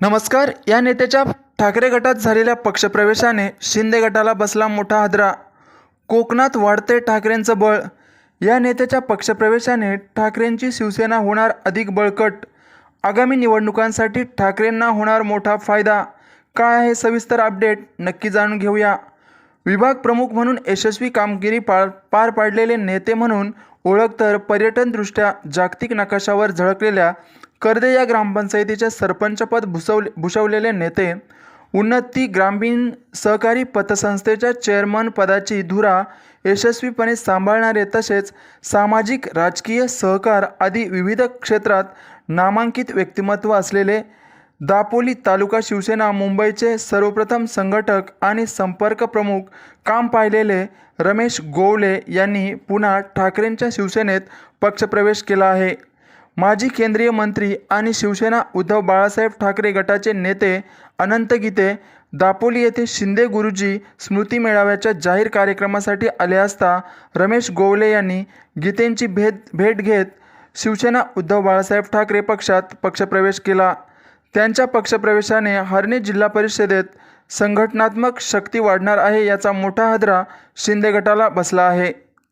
नमस्कार या नेत्याच्या ठाकरे गटात झालेल्या पक्षप्रवेशाने शिंदे गटाला बसला मोठा हादरा. कोकणात वाढते ठाकरेंचं बळ. या नेत्याच्या पक्षप्रवेशाने ठाकरेंची शिवसेना होणार अधिक बळकट. आगामी निवडणुकांसाठी ठाकरेंना होणार मोठा फायदा. काय आहे सविस्तर अपडेट नक्की जाणून घेऊया. विभाग प्रमुख म्हणून यशस्वी कामगिरी पार पार पाडलेले नेते म्हणून ओळख तर पर्यटनदृष्ट्या जागतिक नकाशावर झळकलेल्या कर्दे या ग्रामपंचायतीचे सरपंचपद भुसवले भूषवलेले नेते उन्नती ग्रामीण सहकारी पतसंस्थेच्या चेअरमन पदाची धुरा यशस्वीपणे सांभाळणारे तसेच सामाजिक राजकीय सहकार आदी विविध क्षेत्रात नामांकित व्यक्तिमत्व असलेले दापोली तालुका शिवसेना मुंबईचे सर्वप्रथम संघटक आणि संपर्क प्रमुख काम पाहिलेले रमेश गोवले यांनी पुन्हा ठाकरेंच्या शिवसेनेत पक्षप्रवेश केला आहे. माजी केंद्रीय मंत्री आणि शिवसेना उद्धव बाळासाहेब ठाकरे गटाचे नेते अनंत गीते दापोली येथे शिंदे गुरुजी स्मृती मेळाव्याच्या जाहीर कार्यक्रमासाठी आले असता रमेश गोवले यांनी गीतेंची भेद भेट घेत शिवसेना उद्धव बाळासाहेब ठाकरे पक्षात पक्षप्रवेश केला. त्यांच्या पक्षप्रवेशाने हरणे जिल्हा परिषदेत संघटनात्मक शक्ती वाढणार आहे याचा मोठा हादरा शिंदे गटाला बसला आहे.